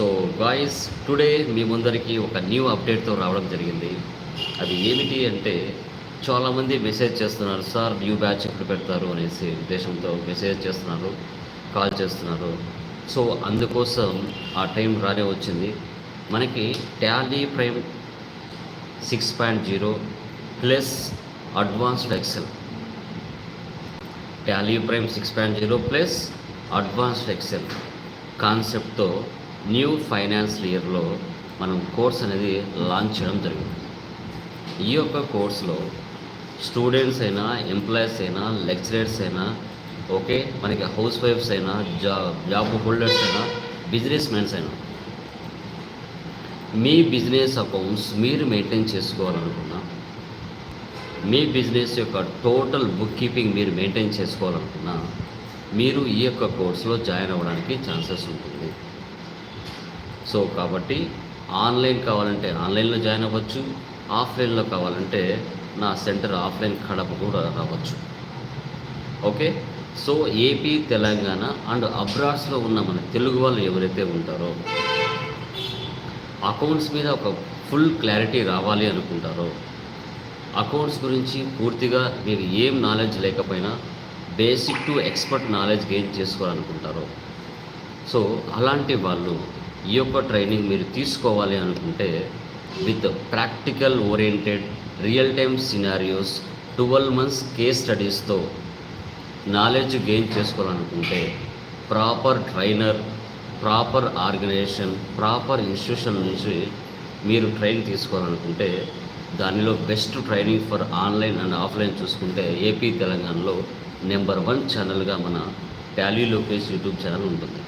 So guys today మీ ముందరికి ఒక new అప్డేట్తో రావడం జరిగింది. అది ఏమిటి అంటే చాలామంది మెసేజ్ చేస్తున్నారు సార్ న్యూ బ్యాచ్ ఎప్పుడు పెడతారు? అనేసి ఉద్దేశంతో మెసేజ్ చేస్తున్నారు కాల్ చేస్తున్నారు. సో అందుకోసం ఆ టైం రానే వచ్చింది. మనకి Tally prime six point zero plus advanced Excel Tally prime six point zero plus advanced Excel కాన్సెప్ట్తో న్యూ ఫైనాన్స్ ఇయర్లో మనం కోర్స్ అనేది లాంచ్ చేయడం జరిగింది. ఈ యొక్క కోర్సులో స్టూడెంట్స్ అయినా ఎంప్లాయీస్ అయినా లెక్చరర్స్ అయినా ఓకే మనకి హౌస్ వైఫ్స్ అయినా జాబ్ జాబ్ హోల్డర్స్ అయినా బిజినెస్ మెన్స్ అయినా మీ బిజినెస్ అకౌంట్స్ మీరు మెయింటైన్ చేసుకోవాలనుకున్నా మీ బిజినెస్ యొక్క టోటల్ బుక్ కీపింగ్ మీరు మెయింటైన్ చేసుకోవాలనుకున్నా మీరు ఈ యొక్క కోర్సులో జాయిన్ అవ్వడానికి ఛాన్సెస్ ఉంటుంది. సో కాబట్టి ఆన్లైన్ కావాలంటే ఆన్లైన్లో జాయిన్ అవ్వచ్చు ఆఫ్లైన్లో కావాలంటే నా సెంటర్ ఆఫ్లైన్ కడప కూడా రావచ్చు. Okay? So AP Telangana and అబ్రాడ్స్లో ఉన్న మన తెలుగు వాళ్ళు ఎవరైతే ఉంటారో అకౌంట్స్ మీద ఒక ఫుల్ క్లారిటీ రావాలి అనుకుంటారో అకౌంట్స్ గురించి పూర్తిగా మీకు ఏం నాలెడ్జ్ లేకపోయినా basic to expert knowledge gain చేసుకోవాలనుకుంటారో so అలాంటి వాళ్ళు ఈ యొక్క ట్రైనింగ్ మీరు తీసుకోవాలి అనుకుంటే with practical oriented real time scenarios twelve months case స్టడీస్తో knowledge gain చేసుకోవాలనుకుంటే proper trainer proper organisation proper institution నుంచి మీరు ట్రైన్ తీసుకోవాలనుకుంటే దానిలో best training for online and offline చూసుకుంటే ఏపీ తెలంగాణలో నెంబర్ వన్ ఛానల్గా మన టాలీ లోకేష్ యూట్యూబ్ ఛానల్ ఉంటుంది.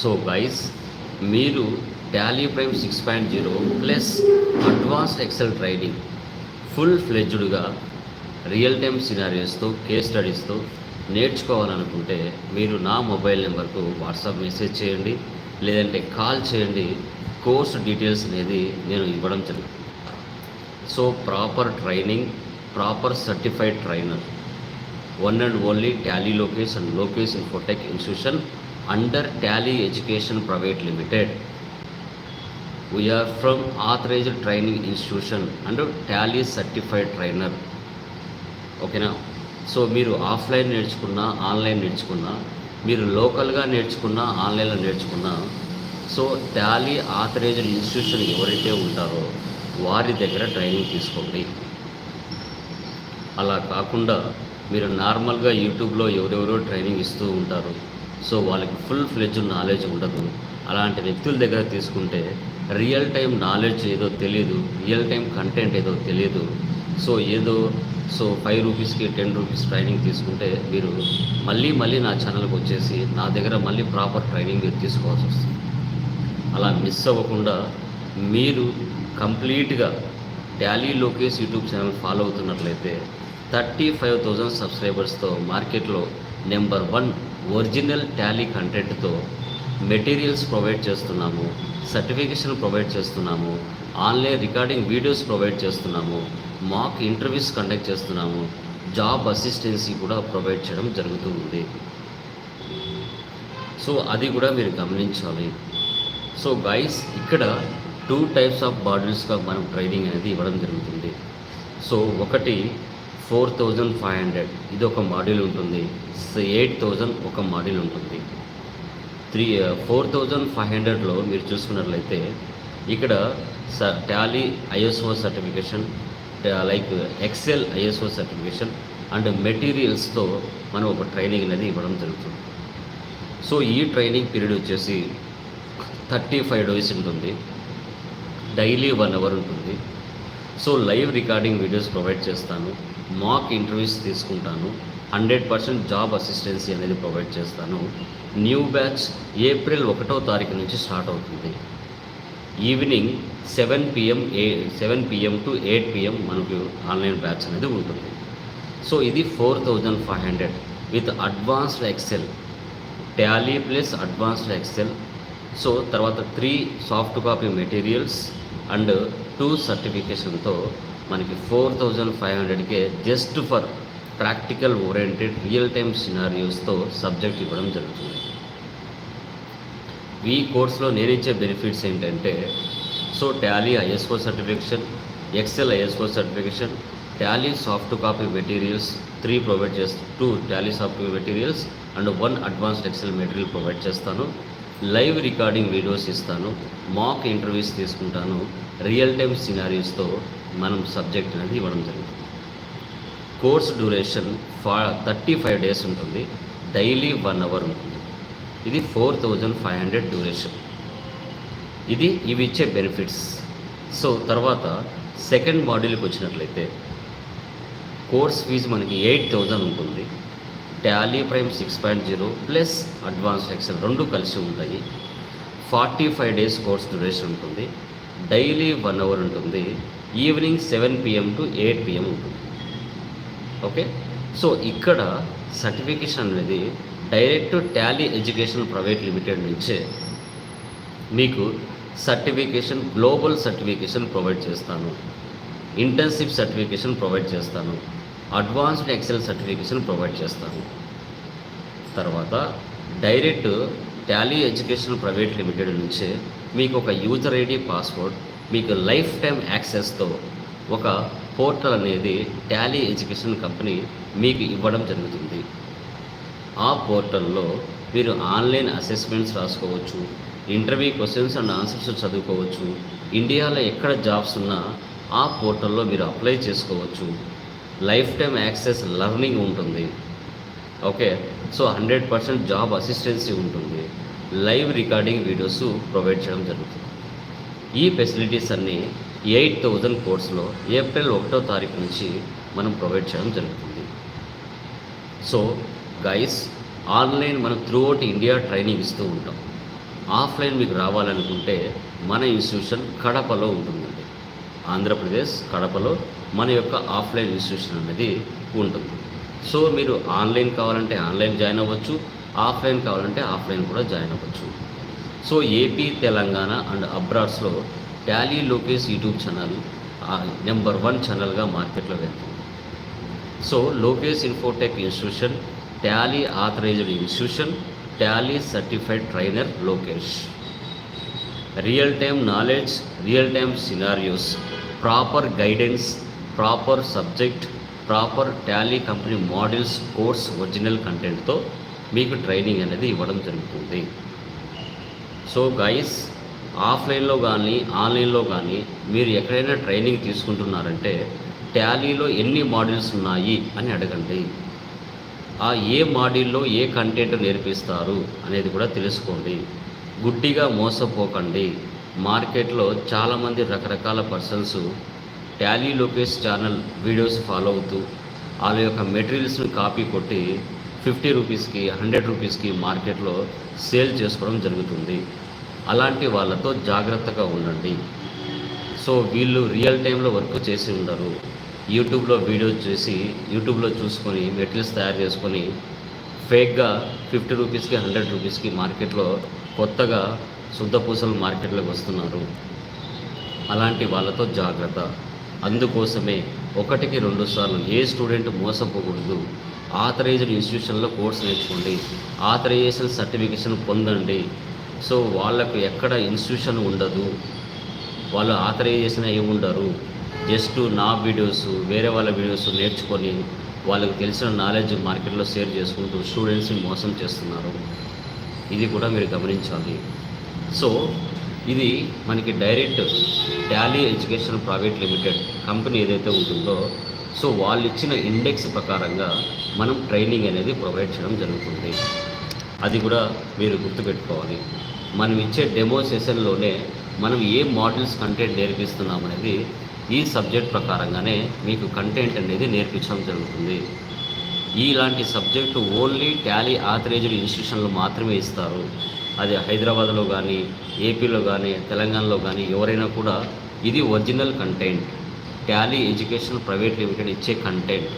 సో గైస్ మీరు Tally prime six point zero plus advanced Excel training full ఫ్లెడ్జ్డ్గా real time సినారియోస్తో కేస్ స్టడీస్తో నేర్చుకోవాలనుకుంటే మీరు నా మొబైల్ నెంబర్కు వాట్సాప్ మెసేజ్ చేయండి లేదంటే కాల్ చేయండి. కోర్స్ డీటెయిల్స్ అనేది నేను ఇవ్వడం జరుగుతుంది. So proper training proper certified trainer. One and only Tally Lokesh and Lokesh Infotech institution under Tally education private limited we are from authorised training institution and Tally certified trainer ఓకేనా so మీరు offline నేర్చుకున్నా online నేర్చుకున్నా మీరు లోకల్గా నేర్చుకున్నా ఆన్లైన్లో నేర్చుకున్నా so Tally authorised institution ఎవరైతే ఉంటారో వారి దగ్గర ట్రైనింగ్ తీసుకోండి. అలా కాకుండా మీరు నార్మల్గా యూట్యూబ్లో ఎవరెవరో ట్రైనింగ్ ఇస్తూ ఉంటారు. సో వాళ్ళకి ఫుల్ ఫ్లెడ్జ్ నాలెడ్జ్ ఉండదు. అలాంటి వ్యక్తుల దగ్గర తీసుకుంటే రియల్ టైం నాలెడ్జ్ ఏదో తెలియదు రియల్ టైం కంటెంట్ ఏదో తెలియదు సో ఏదో సో ఫైవ్ రూపీస్కి టెన్ రూపీస్ ట్రైనింగ్ తీసుకుంటే మీరు మళ్ళీ మళ్ళీ నా ఛానల్కి వచ్చేసి నా దగ్గర మళ్ళీ ప్రాపర్ ట్రైనింగ్ మీరు తీసుకోవాల్సి వస్తుంది. అలా మిస్ అవ్వకుండా మీరు కంప్లీట్గా Tally Lokesh YouTube channel follow అవుతున్నట్లయితే thirty five thousand సబ్స్క్రైబర్స్తో మార్కెట్లో నెంబర్ వన్ ఒరిజినల్ టాలీ కంటెంట్తో మెటీరియల్స్ ప్రొవైడ్ చేస్తున్నాము సర్టిఫికేషన్ ప్రొవైడ్ చేస్తున్నాము ఆన్లైన్ రికార్డింగ్ వీడియోస్ ప్రొవైడ్ చేస్తున్నాము మాక్ ఇంటర్వ్యూస్ కండక్ట్ చేస్తున్నాము జాబ్ అసిస్టెన్సీ కూడా ప్రొవైడ్ చేయడం జరుగుతూ ఉంది. సో అది కూడా మీరు గమనించాలి. సో గైస్ ఇక్కడ టూ టైప్స్ ఆఫ్ బాడీస్గా మనం ట్రైనింగ్ అనేది ఇవ్వడం జరుగుతుంది. సో ఒకటి ఫోర్ థౌజండ్ ఫైవ్ హండ్రెడ్. ఇది ఒక మాడ్యూల్ ఉంటుంది. ఎయిట్ థౌజండ్ ఒక మాడ్యూల్ ఉంటుంది. త్రీ ఫోర్ థౌజండ్ ఫైవ్ హండ్రెడ్లో మీరు చూసుకున్నట్లయితే ఇక్కడ స Tally ISO certification like Excel ISO certification and మెటీరియల్స్తో మనం ఒక ట్రైనింగ్ అనేది ఇవ్వడం జరుగుతుంది. సో ఈ ట్రైనింగ్ పీరియడ్ వచ్చేసి థర్టీ ఫైవ్ డేస్ ఉంటుంది. డైలీ వన్ అవర్ ఉంటుంది. So live recording videos provide చేస్తాను. మాక్ ఇంటర్వ్యూస్ తీసుకుంటాను. హండ్రెడ్ పర్సెంట్ జాబ్ అసిస్టెన్సీ అనేది ప్రొవైడ్ చేస్తాను. న్యూ బ్యాచ్ ఏప్రిల్ ఒకటో తారీఖు నుంచి స్టార్ట్ అవుతుంది. Evening seven PM a seven PM to eight PM మనకు ఆన్లైన్ బ్యాచ్ అనేది ఉంటుంది. సో ఇది four thousand five hundred with advanced Excel Tally plus advanced Excel so తర్వాత three soft copy materials and two సర్టిఫికేషన్తో మనకి four thousand five హండ్రెడ్కే just for practical oriented real time సినారియోస్తో subject ఇవ్వడం జరుగుతుంది. ఈ కోర్సులో నేను ఇచ్చే బెనిఫిట్స్ ఏంటంటే so Tally ISO certification Excel ISO certification Tally soft copy materials three provide చేస్తాను two Tally soft materials and one advanced Excel material provide చేస్తాను. Live recording videos ఇస్తాను మాక్ ఇంటర్వ్యూస్ తీసుకుంటాను రియల్ టైమ్ సినారీస్తో మనం subject అనేది ఇవ్వడం జరుగుతుంది course duration ఫా థర్టీ ఫైవ్ డేస్ ఉంటుంది. డైలీ వన్ అవర్ ఉంటుంది. ఇది four thousand five hundred duration. ఇది ఇవి ఇచ్చే బెనిఫిట్స్. సో తర్వాత సెకండ్ మాడ్యూల్కి వచ్చినట్లయితే కోర్స్ ఫీజు మనకి ఎయిట్ థౌజండ్ ఉంటుంది. Tally Prime six point zero plus advance Excel రెండు కలిసి ఉంటాయి. Forty five days course duration ఉంటుంది. డైలీ వన్ అవర్ ఉంటుంది. Evening seven PM to eight PM ఉంటుంది. ఓకే? సో ఇక్కడ సర్టిఫికేషన్ అనేది direct Tally education private limited నుంచే మీకు సర్టిఫికేషన్ గ్లోబల్ సర్టిఫికేషన్ ప్రొవైడ్ చేస్తాను. ఇంటర్న్షిప్ సర్టిఫికేషన్ ప్రొవైడ్ చేస్తాను. అడ్వాన్స్డ్ ఎక్సెల్ సర్టిఫికేషన్ ప్రొవైడ్ చేస్తాను. తర్వాత direct Tally education private limited నుంచే మీకు ఒక యూజర్ ఐడి పాస్వర్డ్ మీకు లైఫ్ టైం యాక్సెస్తో ఒక పోర్టల్ అనేది టాలీ ఎడ్యుకేషన్ కంపెనీ మీకు ఇవ్వడం జరుగుతుంది. ఆ పోర్టల్లో మీరు ఆన్లైన్ అసెస్మెంట్స్ రాసుకోవచ్చు ఇంటర్వ్యూ క్వశ్చన్స్ అండ్ ఆన్సర్స్ చదువుకోవచ్చు ఇండియాలో ఎక్కడ జాబ్స్ ఉన్నా ఆ పోర్టల్లో మీరు అప్లై చేసుకోవచ్చు. లైఫ్ టైం యాక్సెస్ లర్నింగ్ ఉంటుంది. Okay? So hundred percent job assistance ఉంటుంది. లైవ్ రికార్డింగ్ వీడియోస్ ప్రొవైడ్ చేయడం జరుగుతుంది. ఈ ఫెసిలిటీస్ అన్నీ ఎయిట్ థౌజండ్ కోర్స్లో ఏప్రిల్ ఒకటో తారీఖు నుంచి మనం ప్రొవైడ్ చేయడం జరుగుతుంది. సో గైస్ ఆన్లైన్ మనం త్రూ అవుట్ ఇండియా ట్రైనింగ్ ఇస్తూ ఉంటాం. ఆఫ్లైన్ మీకు రావాలనుకుంటే మన ఇన్స్టిట్యూషన్ కడపలో ఉంటుందండి. ఆంధ్రప్రదేశ్ కడపలో మన యొక్క ఆఫ్లైన్ ఇన్స్టిట్యూషన్ అనేది ఉంటుంది. సో మీరు ఆన్లైన్ కావాలంటే ఆన్లైన్ జాయిన్ అవ్వచ్చు ఆఫ్లైన్ కావాలంటే ఆఫ్లైన్ కూడా జాయిన్ అవ్వచ్చు. So AP Telangana and అబ్రాడ్స్లో Tally Lokesh YouTube channel number one ఛానల్గా మార్కెట్లో వెళ్తుంది. So Lokesh Infotech institution Tally authorised institution Tally certified trainer Lokesh. Real time knowledge real time scenarios proper guidance proper subject proper Tally company models course original కంటెంట్తో మీకు training అనేది ఇవ్వడం జరుగుతుంది. So guys ఆఫ్లైన్లో కానీ ఆన్లైన్లో కానీ మీరు ఎక్కడైనా ట్రైనింగ్ తీసుకుంటున్నారంటే టాలీలో ఎన్ని మాడ్యూల్స్ ఉన్నాయి అని అడగండి. ఆ ఏ మాడ్యూల్లో ఏ కంటెంట్ నేర్పిస్తారు అనేది కూడా తెలుసుకోండి. గుడ్డిగా మోసపోకండి. మార్కెట్లో చాలామంది రకరకాల persons Tally Lokesh channel videos follow అవుతూ వాళ్ళ యొక్క మెటీరియల్స్ని కాపీ కొట్టి ఫిఫ్టీ రూపీస్కి హండ్రెడ్ రూపీస్కి మార్కెట్లో సేల్ చేసుకోవడం జరుగుతుంది. అలాంటి వాళ్ళతో జాగ్రత్తగా ఉండండి. సో వీళ్ళు రియల్ టైంలో వర్క్ చేసి ఉండరు. యూట్యూబ్లో వీడియోస్ చేసి యూట్యూబ్లో చూసుకొని మెటీరియల్స్ తయారు చేసుకొని ఫేక్గా ఫిఫ్టీ రూపీస్కి హండ్రెడ్ రూపీస్కి మార్కెట్లో కొత్తగా శుద్ధ పూసలు మార్కెట్లోకి వస్తున్నారు. అలాంటి వాళ్ళతో జాగ్రత్త. అందుకోసమే ఒకటికి రెండు సార్లు ఏ స్టూడెంట్ మోసపోకూడదు. ఆథరైజ్డ్ ఇన్స్టిట్యూషన్లో కోర్స్ నేర్చుకోండి. ఆథరైజేషన్ సర్టిఫికేషన్ పొందండి. సో వాళ్ళకు ఎక్కడ ఇన్స్టిట్యూషన్ ఉండదు. వాళ్ళు ఆథరైజేషన్ అయి ఉండరు. జస్ట్ నా వీడియోస్ వేరే వాళ్ళ వీడియోస్ నేర్చుకొని వాళ్ళకి తెలిసిన నాలెడ్జ్ మార్కెట్లో షేర్ చేసుకుంటూ స్టూడెంట్స్ని మోసం చేస్తున్నారు. ఇది కూడా మీరు గమనించాలి. సో ఇది మనకి direct Tally education private limited company ఏదైతే ఉంటుందో సో వాళ్ళు ఇచ్చిన ఇండెక్స్ ప్రకారంగా మనం ట్రైనింగ్ అనేది ప్రొవైడ్ చేయడం జరుగుతుంది. అది కూడా మీరు గుర్తుపెట్టుకోవాలి. మనం ఇచ్చే డెమో సెషన్లోనే మనం ఏ మోడల్స్ కంటెంట్ నేర్పిస్తున్నాం అనేది ఈ సబ్జెక్ట్ ప్రకారంగానే మీకు కంటెంట్ అనేది నేర్పించడం జరుగుతుంది. ఇలాంటి సబ్జెక్టు ఓన్లీ టాలీ ఆథరైజ్డ్ ఇన్స్టిట్యూషన్లు మాత్రమే ఇస్తారు. అది హైదరాబాద్లో కానీ ఏపీలో కానీ తెలంగాణలో కానీ ఎవరైనా కూడా ఇది original content Tally education private limited ఇచ్చే కంటెంట్.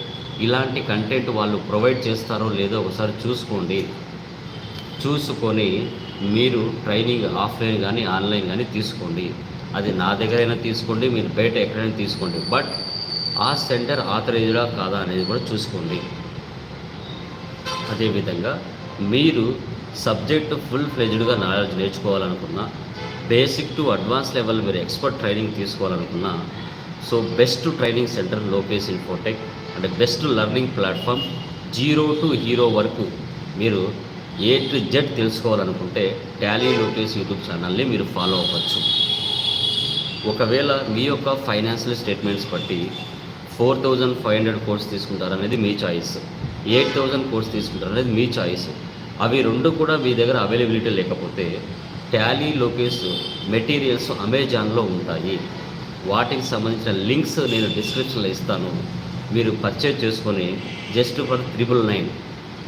ఇలాంటి కంటెంట్ వాళ్ళు ప్రొవైడ్ చేస్తారో లేదో ఒకసారి చూసుకోండి. చూసుకొని మీరు ట్రైనింగ్ ఆఫ్లైన్ కానీ ఆన్లైన్ కానీ తీసుకోండి. అది నా దగ్గరైనా తీసుకోండి మీరు బయట ఎక్కడైనా తీసుకోండి. బట్ ఆ సెంటర్ ఆథరైజ్డా కాదా అనేది కూడా చూసుకోండి. అదేవిధంగా మీరు సబ్జెక్ట్ ఫుల్ ఫ్లెజ్డ్గా నాలెడ్జ్ నేర్చుకోవాలనుకున్నా బేసిక్ టు అడ్వాన్స్ లెవెల్ మీరు expert training తీసుకోవాలనుకున్నా so best training center Lokesh Infotech అంటే best learning platform zero to hero వరకు మీరు ఏ టు జెడ్ తెలుసుకోవాలనుకుంటే టాలీ లోకేష్ యూట్యూబ్ ఛానల్ని మీరు ఫాలో అవ్వచ్చు. ఒకవేళ మీ యొక్క ఫైనాన్షియల్ స్టేట్మెంట్స్ బట్టి four thousand five hundred course తీసుకుంటారనేది మీ చాయిస్ ఎయిట్ థౌజండ్ కోర్స్ తీసుకుంటారనేది మీ చాయిస్. అవి రెండు కూడా మీ దగ్గర అవైలబిలిటీ లేకపోతే టాలీ లోకేష్ మెటీరియల్స్ అమెజాన్లో ఉంటాయి. వాటికి సంబంధించిన లింక్స్ నేను డిస్క్రిప్షన్లో ఇస్తాను. మీరు పర్చేజ్ చేసుకొని just for triple nine.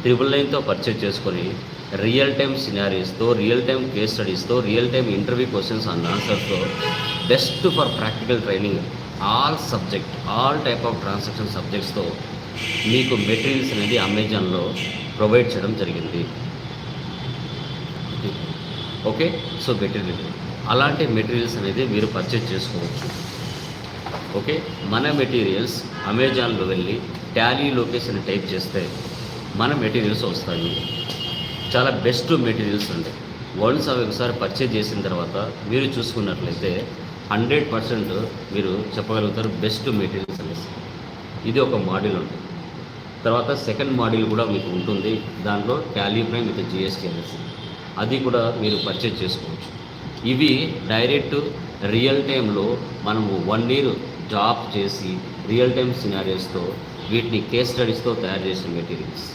Triple నైన్తో purchase చేసుకొని రియల్ టైమ్ సినారీస్తో real time case స్టడీస్తో real time interview questions and ఆన్సర్స్తో best for practical training all subject all type of transaction సబ్జెక్ట్స్తో మీకు మెటీరియల్స్ అనేది అమెజాన్లో ప్రొవైడ్ చేయడం జరిగింది. ఓకే? So material. అలాంటి materials అనేది మీరు పర్చేజ్ చేసుకోవచ్చు. ఓకే? మన మెటీరియల్స్ అమెజాన్లో వెళ్ళి ట్యాలీ లొకేషన్ టైప్ చేస్తే మన మెటీరియల్స్ వస్తాయి. చాలా బెస్ట్ మెటీరియల్స్ అండి. వన్స్ అవి ఒకసారి పర్చేజ్ చేసిన తర్వాత మీరు చూసుకున్నట్లయితే హండ్రెడ్ పర్సెంట్ మీరు చెప్పగలుగుతారు బెస్ట్ మెటీరియల్స్ అనేసి. ఇది ఒక మాడ్యూల్ ఉంటుంది తర్వాత సెకండ్ మాడ్యూల్ కూడా మీకు ఉంటుంది. దాంట్లో ట్యాలీ ప్రైమ్ విత్ జిఎస్టీ అనేసి. అది కూడా మీరు పర్చేజ్ చేసుకోవచ్చు. ఇవి డైరెక్ట్ రియల్ టైంలో మనము వన్ ఇయర్ జాబ్ చేసి రియల్ టైమ్ సినారియోస్తో వీటిని కేస్ స్టడీస్తో తయారు చేసిన మెటీరియల్స్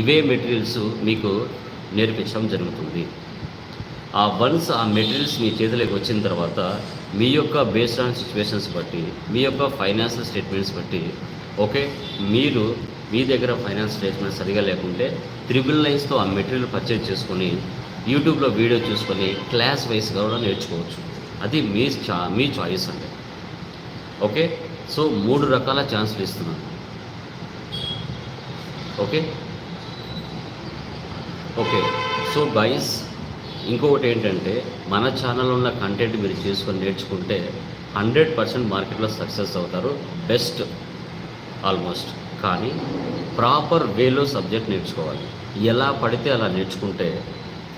ఇవే మెటీరియల్స్ మీకు నేర్పించడం జరుగుతుంది. ఆ వన్స్ ఆ మెటీరియల్స్ మీ చేతిలోకి వచ్చిన తర్వాత మీ యొక్క బేస్డ్ ఆన్ సిచ్యువేషన్స్ బట్టి మీ యొక్క ఫైనాన్షియల్ స్టేట్మెంట్స్ బట్టి ఓకే మీరు మీ దగ్గర ఫైనాన్స్ స్టేట్మెంట్ సరిగా లేకుంటే త్రిబుల్ లైన్స్తో ఆ మెటీరియల్ పర్చేజ్ చేసుకొని యూట్యూబ్లో వీడియో చూసుకొని క్లాస్ వైస్గా కూడా నేర్చుకోవచ్చు. అది మీ చా మీ చాయిస్ అండి. ఓకే? సో మూడు రకాల ఛాన్సులు ఇస్తున్నాను ఓకే? ఓకే. సో గైస్ ఇంకొకటి ఏంటంటే మన ఛానల్లో ఉన్న కంటెంట్ మీరు చేసుకొని నేర్చుకుంటే హండ్రెడ్ పర్సెంట్ మార్కెట్లో సక్సెస్ అవుతారు. బెస్ట్ ఆల్మోస్ట్ కానీ ప్రాపర్ వేలో సబ్జెక్ట్ నేర్చుకోవాలి. ఎలా పడితే అలా నేర్చుకుంటే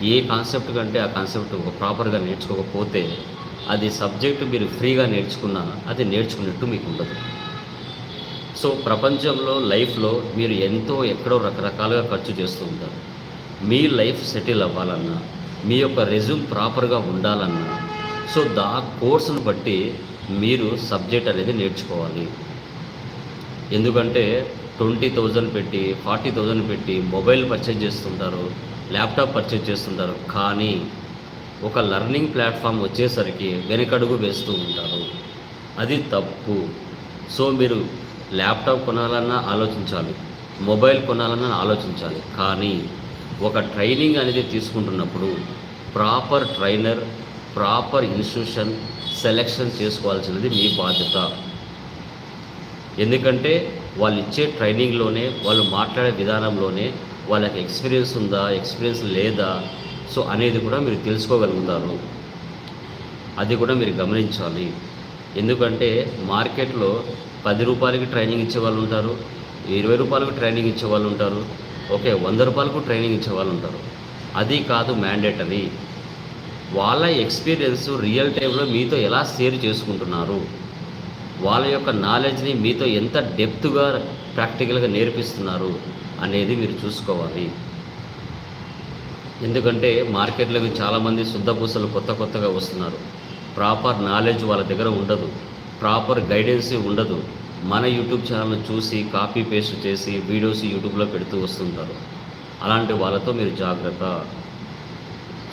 ఏ కాన్సెప్ట్ కంటే ఆ కాన్సెప్ట్ ప్రాపర్గా నేర్చుకోకపోతే అది సబ్జెక్ట్ మీరు ఫ్రీగా నేర్చుకున్నా అది నేర్చుకున్నట్టు మీకు ఉండదు. సో ప్రపంచంలో లైఫ్లో మీరు ఎంతో ఎక్కడో రకరకాలుగా ఖర్చు చేస్తూ ఉంటారు. మీ లైఫ్ సెటిల్ అవ్వాలన్నా మీ యొక్క రెజ్యూమ్ ప్రాపర్గా ఉండాలన్నా సో దా కోర్సును బట్టి మీరు సబ్జెక్ట్ అనేది నేర్చుకోవాలి. ఎందుకంటే ట్వంటీ థౌజండ్ పెట్టి ఫార్టీ థౌజండ్ పెట్టి మొబైల్ పర్చేజ్ చేస్తుంటారు ల్యాప్టాప్ పర్చేజ్ చేస్తుంటారు. కానీ ఒక లర్నింగ్ ప్లాట్ఫామ్ వచ్చేసరికి వెనకడుగు వేస్తూ ఉంటారు. అది తప్పు. సో మీరు ల్యాప్టాప్ కొనాలన్నా ఆలోచించాలి. మొబైల్ కొనాలన్నా ఆలోచించాలి. కానీ ఒక ట్రైనింగ్ అనేది తీసుకుంటున్నప్పుడు proper trainer proper institution selection చేసుకోవాల్సినది మీ బాధ్యత. ఎందుకంటే వాళ్ళు ఇచ్చే ట్రైనింగ్లోనే వాళ్ళు మాట్లాడే విధానంలోనే వాళ్ళకి ఎక్స్పీరియన్స్ ఉందా ఎక్స్పీరియన్స్ లేదా సో అనేది కూడా మీరు తెలుసుకోగలుగుతారు. అది కూడా మీరు గమనించాలి. ఎందుకంటే మార్కెట్లో పది రూపాయలకి ట్రైనింగ్ ఇచ్చే వాళ్ళు ఉంటారు ఇరవై రూపాయలకు ట్రైనింగ్ ఇచ్చే వాళ్ళు ఉంటారు ఓకే వంద రూపాయలకు ట్రైనింగ్ ఇచ్చే వాళ్ళు ఉంటారు. అది కాదు మ్యాండేటరీ వాళ్ళ ఎక్స్పీరియన్స్ రియల్ టైంలో మీతో ఎలా షేర్ చేసుకుంటున్నారు? వాళ్ళ యొక్క నాలెడ్జ్ని మీతో ఎంత డెప్త్గా ప్రాక్టికల్గా నేర్పిస్తున్నారు అనేది మీరు చూసుకోవాలి. ఎందుకంటే మార్కెట్లోకి చాలామంది శుద్ధపూసలు కొత్త కొత్తగా వస్తున్నారు. ప్రాపర్ నాలెడ్జ్ వాళ్ళ దగ్గర ఉండదు. ప్రాపర్ గైడెన్స్ ఉండదు. మన యూట్యూబ్ ఛానల్ని చూసి కాపీ పేస్ట్ చేసి వీడియోస్ యూట్యూబ్లో పెడుతూ వస్తుంటారు. అలాంటి వాళ్ళతో మీరు జాగ్రత్త.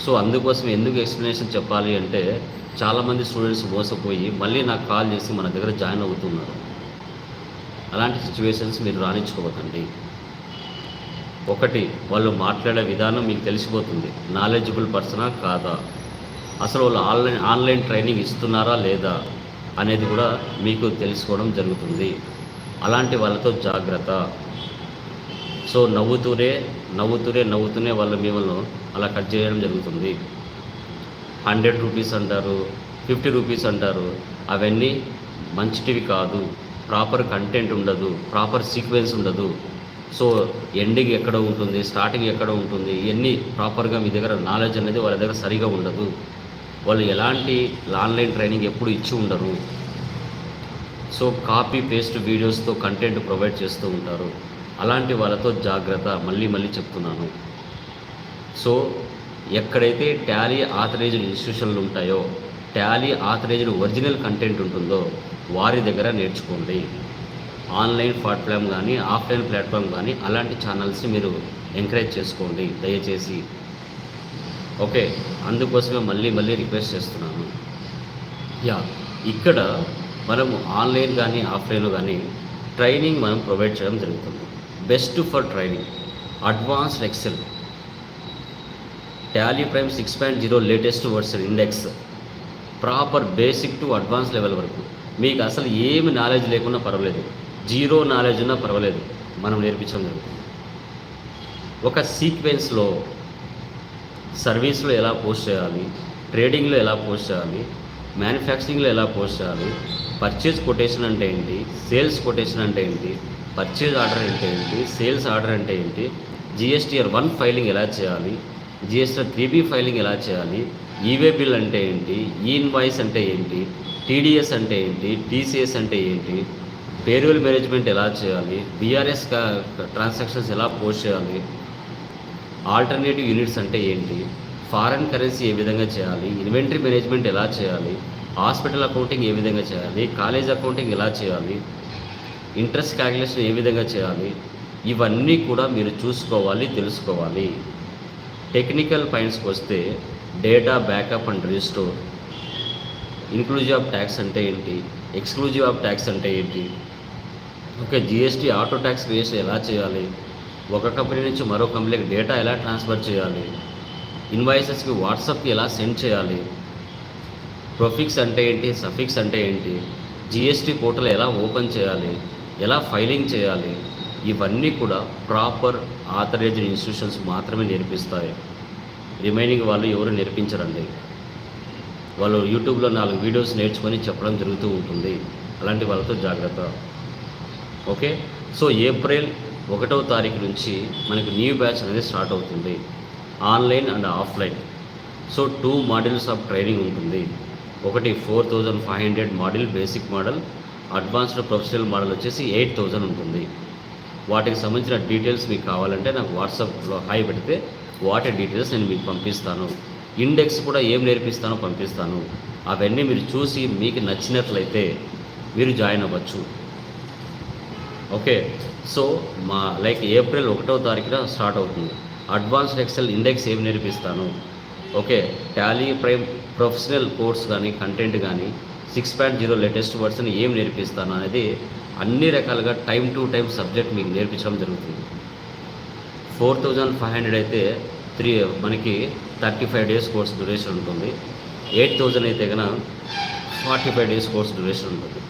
సో అందుకోసం ఎందుకు ఎక్స్ప్లెనేషన్ చెప్పాలి అంటే చాలామంది స్టూడెంట్స్ మోసపోయి మళ్ళీ నాకు కాల్ చేసి మన దగ్గర జాయిన్ అవుతున్నారు. అలాంటి సిచ్యువేషన్స్ మీరు రాణించుకోవద్దండి ఒకటి వాళ్ళు మాట్లాడే విధానం మీకు తెలిసిపోతుంది. నాలెడ్జబుల్ పర్సనా కాదా? అసలు వాళ్ళు ఆన్లైన్ ఆన్లైన్ ట్రైనింగ్ ఇస్తున్నారా లేదా అనేది కూడా మీకు తెలుసుకోవడం జరుగుతుంది. అలాంటి వాళ్ళతో జాగ్రత్త. సో నవ్వుతూనే నవ్వుతూనే నవ్వుతూనే వాళ్ళు మిమ్మల్ని అలా కట్ చేయడం జరుగుతుంది. హండ్రెడ్ రూపీస్ అంటారు ఫిఫ్టీ రూపీస్ అంటారు. అవన్నీ మంచిటివి కాదు. ప్రాపర్ కంటెంట్ ఉండదు. ప్రాపర్ సీక్వెన్స్ ఉండదు. సో ఎండింగ్ ఎక్కడ ఉంటుంది స్టార్టింగ్ ఎక్కడ ఉంటుంది ఇవన్నీ ప్రాపర్గా మీ దగ్గర నాలెడ్జ్ అనేది వాళ్ళ దగ్గర సరిగా ఉండదు. వాళ్ళు ఎలాంటి ఆన్లైన్ ట్రైనింగ్ ఎప్పుడు ఇచ్చి ఉండరు. సో కాపీ పేస్ట్ వీడియోస్తో కంటెంట్ ప్రొవైడ్ చేస్తూ ఉంటారు. అలాంటి వాళ్ళతో జాగ్రత్త మళ్ళీ మళ్ళీ చెప్తున్నాను. సో ఎక్కడైతే టాలీ ఆథరైజ్డ్ ఇన్స్టిట్యూషన్లు ఉంటాయో టాలీ ఆథరైజ్డ్ ఒరిజినల్ కంటెంట్ ఉంటుందో వారి దగ్గర నేర్చుకోండి. ఆన్లైన్ ప్లాట్ఫామ్ కానీ ఆఫ్లైన్ ప్లాట్ఫామ్ కానీ అలాంటి ఛానల్స్ని మీరు ఎంకరేజ్ చేసుకోండి దయచేసి. ఓకే అందుకోసమే మళ్ళీ మళ్ళీ రిక్వెస్ట్ చేస్తున్నాను. యా ఇక్కడ మనము ఆన్లైన్ కానీ ఆఫ్లైన్ కానీ ట్రైనింగ్ మనం ప్రొవైడ్ చేయడం జరుగుతుంది. Best for training advanced Excel. Tally Prime six point zero latest version index. Proper basic to advance level వరకు. మీకు అసలు ఏమి నాలెడ్జ్ లేకున్నా పర్వాలేదు. జీరో నాలెడ్జ్ ఉన్నా పర్వాలేదు. మనం నేర్పించడం జరుగుతుంది. ఒక సీక్వెన్స్లో సర్వీస్లో ఎలా పోస్ట్ చేయాలి ట్రేడింగ్లో ఎలా పోస్ట్ చేయాలి మ్యానుఫ్యాక్చరింగ్లో ఎలా పోస్ట్ చేయాలి పర్చేజ్ కొటేషన్ అంటే ఏంటి సేల్స్ కొటేషన్ అంటే ఏంటి పర్చేజ్ ఆర్డర్ అంటే ఏంటి సేల్స్ ఆర్డర్ అంటే ఏంటి జిఎస్టీఆర్ వన్ ఫైలింగ్ ఎలా చేయాలి జిఎస్టీఆర్ త్రీ బి ఫైలింగ్ ఎలా చేయాలి ఈవే బిల్ అంటే ఏంటి ఈ ఇన్వాయిస్ అంటే ఏంటి టీడీఎస్ అంటే ఏంటి టీసీఎస్ అంటే ఏంటి పేరువల్ మేనేజ్మెంట్ ఎలా చేయాలి? బీఆర్ఎస్ ట్రాన్సాక్షన్స్ ఎలా పోస్ట్ చేయాలి? ఆల్టర్నేటివ్ యూనిట్స్ అంటే ఏంటి? ఫారెన్ కరెన్సీ ఏ విధంగా చేయాలి? ఇన్వెంటరీ మేనేజ్మెంట్ ఎలా చేయాలి? హాస్పిటల్ అకౌంటింగ్ ఏ విధంగా చేయాలి? కాలేజ్ అకౌంటింగ్ ఎలా చేయాలి? ఇంట్రెస్ట్ క్యాలిక్యులేషన్ ఏ విధంగా చేయాలి? ఇవన్నీ కూడా మీరు చూసుకోవాలి తెలుసుకోవాలి. టెక్నికల్ పాయింట్స్కి వస్తే data backup and restore. Inclusive of tax అంటే ఏంటి? ఎక్స్క్లూజివ్ ఆఫ్ ట్యాక్స్ అంటే ఏంటి? Okay GST auto tax register ఎలా చేయాలి? ఒక కంపెనీ నుంచి మరో కంపెనీకి డేటా ఎలా ట్రాన్స్ఫర్ చేయాలి? ఇన్వాయిసెస్కి వాట్సాప్కి ఎలా సెండ్ చేయాలి? ప్రొఫిక్స్ అంటే ఏంటి? సఫిక్స్ అంటే ఏంటి? జిఎస్టీ పోర్టల్ ఎలా ఓపెన్ చేయాలి? ఎలా ఫైలింగ్ చేయాలి? ఇవన్నీ కూడా ప్రాపర్ ఆథరైజ్డ్ ఇన్స్టిట్యూషన్స్ మాత్రమే నేర్పిస్తాయి. రిమైనింగ్ వాళ్ళు ఎవరు నేర్పించరండి? వాళ్ళు యూట్యూబ్లో నాలుగు వీడియోస్ నేర్చుకొని చెప్పడం జరుగుతూ ఉంటుంది. అలాంటి వాళ్ళతో జాగ్రత్త. ఓకే? సో ఏప్రిల్ ఒకటవ తారీఖు నుంచి మనకు న్యూ బ్యాచ్ అనేది స్టార్ట్ అవుతుంది. Online and offline. So two modules of training ఉంటుంది. ఒకటి four thousand five hundred model basic model advanced professional model వచ్చేసి ఎయిట్ థౌజండ్ ఉంటుంది. వాటికి సంబంధించిన డీటెయిల్స్ మీకు కావాలంటే నాకు వాట్సాప్లో హాయ్ పెడితే వాటి డీటెయిల్స్ నేను మీకు పంపిస్తాను. ఇండెక్స్ కూడా ఏం నేర్పిస్తానో పంపిస్తాను. అవన్నీ మీరు చూసి మీకు నచ్చినట్లయితే మీరు జాయిన్ అవ్వచ్చు. ఓకే. సో మా లైక్ ఏప్రిల్ ఒకటో తారీఖున స్టార్ట్ అవుతుంది. అడ్వాన్స్డ్ ఎక్సెల్ ఇండెక్స్ ఏమి నేర్పిస్తాను? Okay. Tally Prime professional course కానీ కంటెంట్ కానీ six point zero latest version ఏం నేర్పిస్తాను అనేది అన్ని రకాలుగా టైం టు టైం సబ్జెక్ట్ మీకు నేర్పించడం జరుగుతుంది. ఫోర్ థౌజండ్ ఫైవ్ హండ్రెడ్ అయితే త్రీ మనకి thirty five days course duration ఉంటుంది. ఎయిట్ థౌజండ్ అయితే కనుక forty five days course duration ఉంటుంది.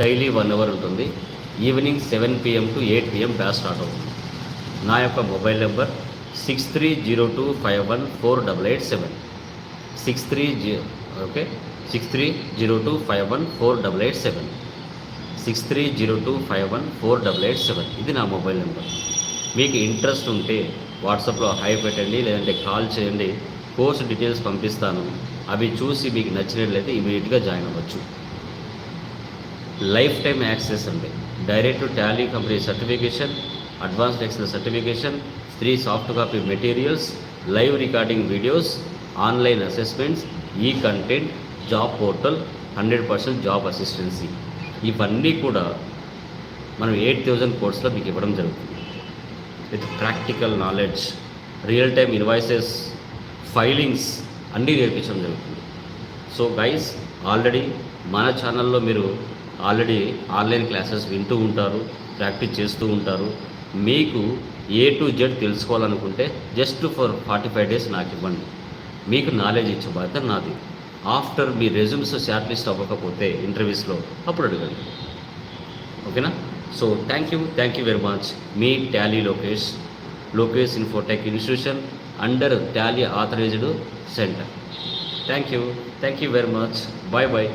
డైలీ వన్ అవర్ ఉంటుంది. Evening seven PM to eight PM batch start అవుతుంది. నా యొక్క mobile number six three zero two five one four double eight seven six three zero okay six three zero two five one four double eight seven six three zero two five one four double eight seven ఇది నా mobile number. మీకు interest ఉంటే వాట్సాప్లో high పెట్టండి లేదంటే call చేయండి course details పంపిస్తాను. అవి చూసి మీకు నచ్చినట్లయితే ఇమీడియట్గా జాయిన్ అవ్వచ్చు. లైఫ్ టైం యాక్సెస్ అండి direct Tally company certification advanced Excel certification three soft copy materials live recording videos online assessments ఈ content job portal hundred percent job assistance ఇవన్నీ కూడా మనం ఎయిట్ థౌజండ్ కోర్స్లో మీకు ఇవ్వడం జరుగుతుంది. With practical knowledge real time invoices filings అన్నీ నేర్పించడం జరుగుతుంది. సో గైస్ ఆల్రెడీ మన ఛానల్లో మీరు ఆల్రెడీ ఆన్లైన్ క్లాసెస్ వింటూ ఉంటారు ప్రాక్టీస్ చేస్తూ ఉంటారు. మీకు ఏ టు జెడ్ తెలుసుకోవాలనుకుంటే just for forty five days నాకు ఇవ్వండి. మీకు నాలెడ్జ్ ఇచ్చే బాధ్యత నాది. ఆఫ్టర్ మీ రెజ్యూమ్స్ షార్ట్ లిస్ట్ అవ్వకపోతే ఇంటర్వ్యూస్లో అప్పుడు అడగండి. ఓకేనా? So thank you thank you very much me Tally Lokesh Lokesh Infotech institution under Tally authorised centre thank you thank you very much bye bye